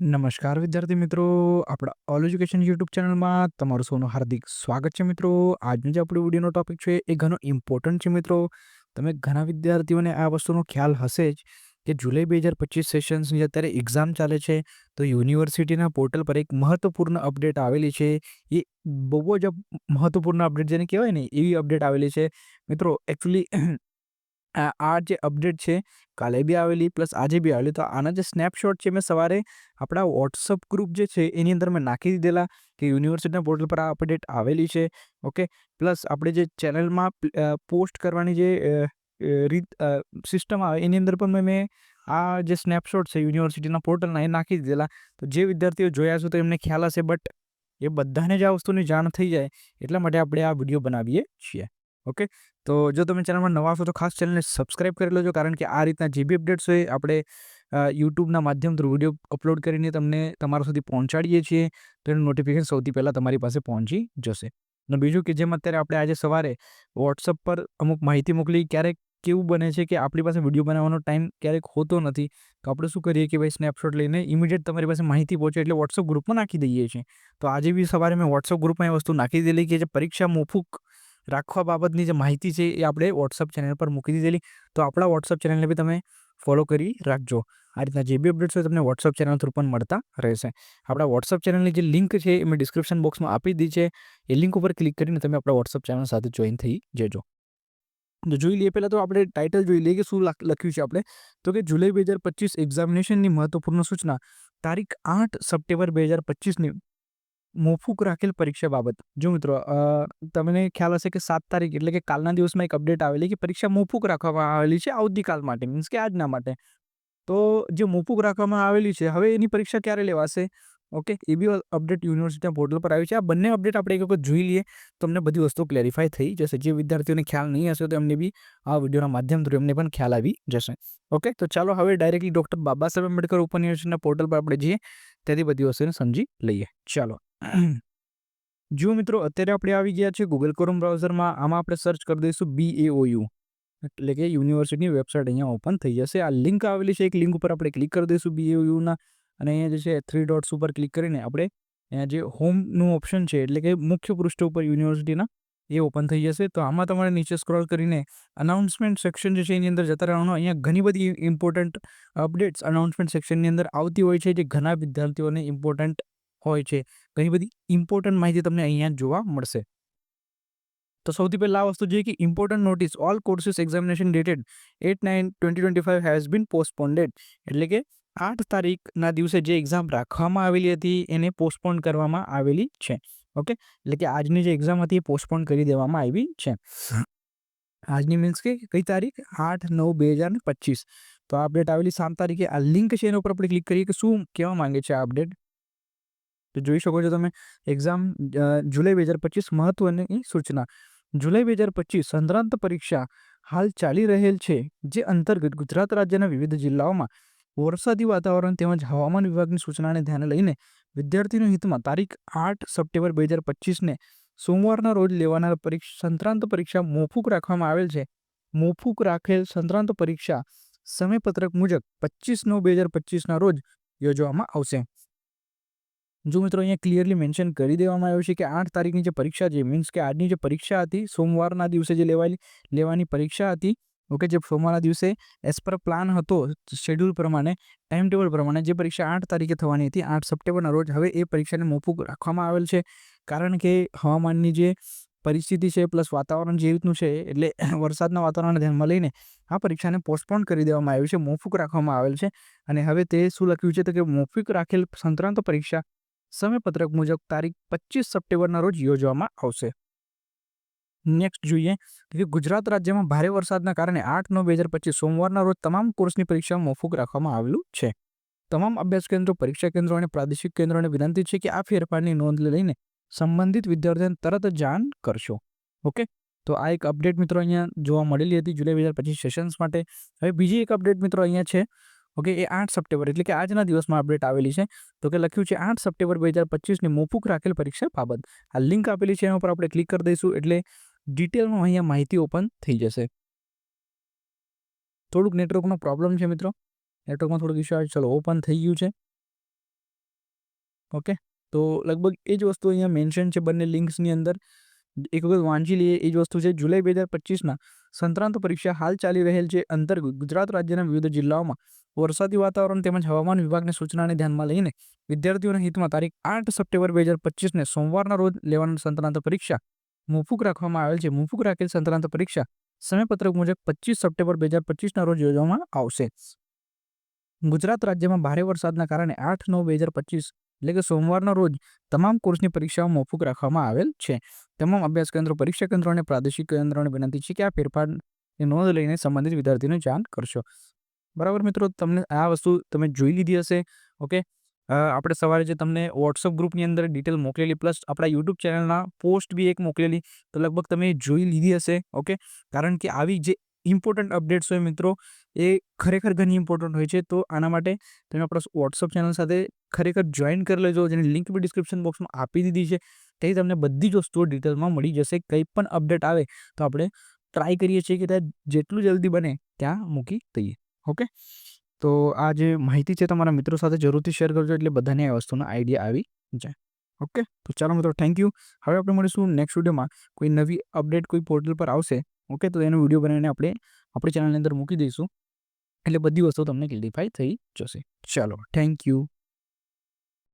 નમસ્કાર વિદ્યાર્થી મિત્રો, આપણા ઓલ એજ્યુકેશન યુટ્યુબ ચેનલમાં તમારું સૌનું હાર્દિક સ્વાગત છે મિત્રો. આજનો જે આપણો વિડીયોનો ટોપિક છે એ ઘણો ઇમ્પોર્ટન્ટ છે મિત્રો. તમે ઘણા વિદ્યાર્થીઓને આ વસ્તુનો ખ્યાલ હશે જ કે જુલાઈ બે હજાર પચીસ સેશન્સની અત્યારે એક્ઝામ ચાલે છે, તો યુનિવર્સિટીના પોર્ટલ પર એક મહત્વપૂર્ણ અપડેટ આવેલી છે. એ બહુ જ મહત્વપૂર્ણ અપડેટ જેને કહેવાય ને, એવી અપડેટ આવેલી છે. મિત્રો એકચ્યુઅલી આ જે અપડેટ છે, કાલે બી આવેલી, પ્લસ આજે બી આવેલી, તો આના જે સ્નેપશોટ છે, મેં સવારે આપણા વોટ્સઅપ ગ્રુપ જે છે, એની અંદર મેં નાખી દીધેલા કે યુનિવર્સિટીના પોર્ટલ પર આ અપડેટ આવેલી છે ઓકે પ્લસ આપણે જે ચેનલમાં પોસ્ટ કરવાની જે રીત સિસ્ટમ આવે, એની અંદર પણ મેં આ જે સ્નેપશોટ છે યુનિવર્સિટીના પોર્ટલના એ નાખી દીધેલા. તો જે વિદ્યાર્થીઓ જોયા છો, તો એમને ખ્યાલ હશે બટ એ બધાને જ આ વસ્તુની જાણ થઈ જાય, એટલા માટે આપણે આ વીડિયો બનાવીએ છીએ. ઓકે? તો જો તમે ચેનલમાં નવા છો તો ખાસ ચેનલને સબસ્ક્રાઈબ કરી લેજો, કારણ કે આ રીતના જે બી અપડેટ્સ હોય, આપણે યુટ્યુબના માધ્યમથી વીડિયો અપલોડ કરીને તમને તમારા સુધી પહોંચાડીએ છીએ, તો એનું નોટિફિકેશન સૌથી પહેલાં તમારી પાસે પહોંચી જશે. અને બીજું કે જેમ અત્યારે આપણે આજે સવારે વોટ્સઅપ પર અમુક માહિતી મોકલી, ક્યારેક કેવું બને છે કે આપણી પાસે વીડિયો બનાવવાનો ટાઈમ ક્યારેક હોતો નથી, તો આપણે શું કરીએ કે ભાઈ સ્નેપશોટ લઈને ઇમિડિયેટ તમારી પાસે માહિતી પહોંચે એટલે વોટ્સઅપ ગ્રુપમાં નાખી દઈએ છીએ. તો આજે બી સવારે મેં વોટ્સઅપ ગ્રુપમાં એ વસ્તુ નાખી દીધેલી કે જે પરીક્ષા મોફુક રાખવા બાબતની જે માહિતી છે એ આપણે વોટ્સઅપ ચેનલ પર મૂકી દીધેલી. તો આપણા વોટ્સઅપ ચેનલને બી તમે ફોલો કરી રાખજો. આ રીતના જે બી અપડેટ્સ હોય તમને વોટ્સઅપ ચેનલ થ્રુ પણ મળતા રહેશે. આપણા વોટ્સઅપ ચેનલની જે લિંક છે એ મેં ડિસ્ક્રિપ્શન બોક્સમાં આપી દીધી છે. એ લિંક ઉપર ક્લિક કરીને તમે આપણા વોટ્સઅપ ચેનલ સાથે જોઈન થઈ જજો. તો જોઈ લઈએ, પહેલાં તો આપણે ટાઇટલ જોઈ લઈએ કે શું લખ્યું છે આપણે. તો કે જુલાઈ બે હજાર પચીસ એક્ઝામિનેશનની મહત્વપૂર્ણ સૂચના. તારીખ આઠ સપ્ટેમ્બર બે હજાર પચીસની મોફૂક રાખેલ પરીક્ષા બાબત. જો મિત્રો તમને ખ્યાલ હશે કે સાત તારીખ એટલે કે કાલના દિવસમાં એક અપડેટ આવેલી કે પરીક્ષા મોફુક રાખવામાં આવેલી છે આવતીકાલ માટે, મીન્સ કે આજના માટે. તો જે મોફુક રાખવામાં આવેલી છે, હવે એની પરીક્ષા ક્યારે લેવાશે? ઓકે, એ બી અપડેટ યુનિવર્સિટીના પોર્ટલ પર આવી છે. આ બંને અપડેટ આપણે એક વખત જોઈ લઈએ, તો અમને બધી વસ્તુ ક્લેરિફાય થઈ જશે. જે વિદ્યાર્થીઓને ખ્યાલ નહીં હશે, તો એમને બી આ વિડીયોના માધ્યમ થ્રુ એમને પણ ખ્યાલ આવી જશે. ઓકે, તો ચાલો હવે directly doctor Baba Saheb Ambedkar open યુનિવર્સિટીના પોર્ટલ પર આપણે જઈએ, ત્યાંથી બધી વસ્તુને સમજી લઈએ. ચાલો. જો મિત્રો, અત્યારે આપણે આવી ગયા છે ગૂગલ ક્રોમ બ્રાઉઝરમાં આમાં આપણે સર્ચ કરી દઈશું બી એ ઓ યુ એટલે કે યુનિવર્સિટીની વેબસાઇટ અહીંયા ઓપન થઈ જશે. આ લિંક આવેલી છે, એક લિંક ઉપર આપણે ક્લિક કરી દઈશું બી એ યુના અને અહીંયા જે છે થ્રી ડોટ્સ ઉપર ક્લિક કરીને આપણે અહીંયા જે હોમનું ઓપ્શન છે, એટલે કે મુખ્ય પૃષ્ઠ ઉપર યુનિવર્સિટીના એ ઓપન થઈ જશે. તો આમાં તમારે નીચે સ્ક્રોલ કરીને અનાઉન્સમેન્ટ સેક્શન જે છે, એની અંદર જતા રહેવાનું. અહીંયા ઘણી બધી ઇમ્પોર્ટન્ટ અપડેટ્સ અનાઉન્સમેન્ટ સેક્શનની અંદર આવતી હોય છે, જે ઘણા વિદ્યાર્થીઓને ઇમ્પોર્ટન્ટ હોય છે. ઘણી બધી ઇમ્પોર્ટન્ટ માહિતી તમને અહીંયા જોવા મળશે. તો સૌથી પહેલાં આ વસ્તુ જોઈએ કે important notice all courses examination dated at nine twenty twenty five has been postponed એટલે કે આઠ તારીખના દિવસે જે એક્ઝામ રાખવામાં આવેલી હતી, એને પોસ્ટપોન કરવામાં આવેલી છે. ઓકે એટલે કે આજની જે એક્ઝામ હતી એ પોસ્ટપોન કરી દેવામાં આવી છે. આજની મીન્સ કે કઈ તારીખ? આઠ નવ બે હજાર પચીસ. તો આ અપડેટ આવેલી સાત તારીખે. આ લિંક છે એના ઉપર આપણે ક્લિક કરીએ કે શું કહેવા માંગે છે આ અપડેટ તો જોઈ શકો છો તમે એક્ઝામ જુલાઈ બે હજાર પચીસ મહત્વની સૂચના. જુલાઈ બે હજાર પચીસ સંદ્રાંત પરીક્ષા હાલ ચાલી રહેલ છે, જે અંતર્ગત ગુજરાત રાજ્યના વિવિધ જિલ્લાઓમાં વરસાદી વાતાવરણ તેમજ હવામાન વિભાગની સૂચનાને ધ્યાને લઈને વિદ્યાર્થીના હિતમાં તારીખ આઠ સપ્ટેમ્બર બે હજાર પચીસને સોમવારના રોજ લેવાનાર પરીક્ષા સંત્રાંત પરીક્ષા મોફૂક રાખવામાં આવેલ છે. મોફૂક રાખેલ સંત્રાંત પરીક્ષા સમયપત્રક મુજબ પચીસ નવ બે હજાર પચીસના રોજ યોજવામાં આવશે. જો મિત્રો અહીંયા ક્લિયરલી મેન્શન કરી દેવામાં આવ્યું છે કે આઠ તારીખની જે પરીક્ષા છે મીન્સ કે આજની જે પરીક્ષા હતી, સોમવારના દિવસે જે લેવાયેલી, લેવાની પરીક્ષા હતી ઓકે જે સોમવારના દિવસે એઝ પર પ્લાન હતો શેડ્યુલ પ્રમાણે ટાઈમ ટેબલ પ્રમાણે જે પરીક્ષા આઠ તારીખે થવાની હતી, આઠ સપ્ટેમ્બરના રોજ હવે એ પરીક્ષાને મોફૂક રાખવામાં આવેલ છે. કારણ કે હવામાનની જે પરિસ્થિતિ છે પ્લસ વાતાવરણ જે રીતનું છે, એટલે વરસાદના વાતાવરણને ધ્યાનમાં લઈને આ પરીક્ષાને પોસ્ટપોન કરી દેવામાં આવ્યું છે, મોફૂક રાખવામાં આવેલ છે. અને હવે તે શું લખ્યું છે તો કે મોફૂક રાખેલ સંક્રાંત પરીક્ષા સમયપત્રક મુજબ તારીખ પચીસ સપ્ટેમ્બરના રોજ યોજવામાં આવશે. નેક્સ્ટ જોઈએ કે ગુજરાત રાજ્યમાં ભારે વરસાદના કારણે આઠ નવ બે હજાર પચીસ સોમવારના રોજ તમામ કોર્સની પરીક્ષા મોફૂક રાખવામાં આવેલું છે. તમામ અભ્યાસ કેન્દ્રો, પરીક્ષા કેન્દ્રો અને પ્રાદેશિક કેન્દ્રોને વિનંતી છે કે આ ફેરફારની નોંધ લઈને સંબંધિત વિદ્યાર્થીઓને તરત જાણ કરશો. ઓકે તો આ એક અપડેટ મિત્રો અહીંયા જોવા મળેલી હતી જુલાઈ બે હજાર પચીસ સેશન્સ માટે. હવે બીજી એક અપડેટ મિત્રો અહીંયા છે. ઓકે, એ આઠ સપ્ટેમ્બર, એટલે કે આજના દિવસમાં અપડેટ આવેલી છે. તો કે લખ્યું છે, આઠ સપ્ટેમ્બર બે હજાર પચીસની મોફૂક રાખેલ પરીક્ષા બાબત. આ લિંક આપેલી છે, એના પર આપણે ક્લિક કરી દઈશું, એટલે ડિટેલમાં અહીંયા માહિતી ઓપન થઈ જશે. થોડુંક નેટવર્કનો પ્રોબ્લેમ છે મિત્રો. નેટવર્કમાં થોડુંક ઇશ્યુ આવે ચલો ઓપન થઈ ગયું છે. ઓકે, તો લગભગ એ જ વસ્તુ અહીંયા મેન્શન છે બંને લિંક્સની અંદર. એક વખત વાંચી લઈએ, એ જ વસ્તુ છે, જુલાઈ બે હજાર પચીસના સંક્રાંત પરીક્ષા હાલ ચાલી રહેલ છે અંતર્ગત ગુજરાત રાજ્યના વિવિધ જિલ્લાઓમાં. વરસાદી વાતાવરણ તેમજ હવામાન વિભાગની સૂચનાને ધ્યાનમાં લઈને વિદ્યાર્થીઓના હિતમાં તારીખ આઠ સપ્ટેમ્બર બે હજાર પચીસને સોમવારના રોજ લેવાની સંતરાંત પરીક્ષા મોકૂફ રાખવામાં આવેલ છે. મોકૂફ રાખેલ સંતરાંત પરીક્ષા સમયપત્રક મુજબ પચીસ સપ્ટેમ્બર બે હજાર પચીસના રોજ યોજવામાં આવશે. ગુજરાત રાજ્યમાં ભારે વરસાદના કારણે આઠ નવ બે હજાર પચીસ એટલે કે સોમવારના રોજ તમામ કોર્સની પરીક્ષાઓ મોફુક રાખવામાં આવેલ છે. તમામ અભ્યાસ કેન્દ્રો, પરીક્ષા કેન્દ્રો અને પ્રાદેશિક કેન્દ્રોને વિનંતી છે કે આ ફેરફારની નોંધ લઈને સંબંધિત વિદ્યાર્થીઓને જાણ કરશો. બરાબર મિત્રો? તમને આ વસ્તુ તમે જોઈ લીધી હશે, ઓકે? આપણે સવારે જે તમને વોટ્સઅપ ગ્રુપની અંદર ડિટેલ મોકલેલી પ્લસ આપણા યુટ્યુબ ચેનલના પોસ્ટ બી એક મોકલેલી, તો લગભગ તમે જોઈ લીધી હશે, ઓકે? કારણ કે આવી જે ઇમ્પોર્ટન્ટ અપડેટ્સ હોય મિત્રો, એ ખરેખર ઘણી ઇમ્પોર્ટન્ટ હોય છે, તો આના માટે તમે આપણા વોટ્સઅપ ચેનલ સાથે ખરેખર જોઈન કરી લેજો, જેની લિંક બી ડિસ્ક્રિપ્શન બોક્સમાં આપી દીધી છે તેથી તમને બધી જ વસ્તુઓ ડિટેલમાં મળી જશે, કંઈ પણ અપડેટ આવે, તો આપણે ટ્રાય કરીએ છીએ કે ત્યાં જેટલું જલ્દી બને, ત્યાં મૂકી દઈએ. ઓકે? તો આ જે માહિતી છે તમારા મિત્રો સાથે જરૂરથી શેર કરજો એટલે બધાને આ વસ્તુનો આઈડિયા આવી જાય. ઓકે? તો ચાલો મિત્રો થેન્ક યુ હવે આપણે મળીશું નેક્સ્ટ વિડીયોમાં. કોઈ નવી અપડેટ કોઈ પોર્ટલ પર આવશે, ઓકે? તો એનો વીડિયો બનાવીને આપણે આપણી ચેનલની અંદર મૂકી દઈશું. એટલે બધી વસ્તુ તમને ક્લિયરિફાઈ થઈ જશે. ચાલો થેન્ક યુ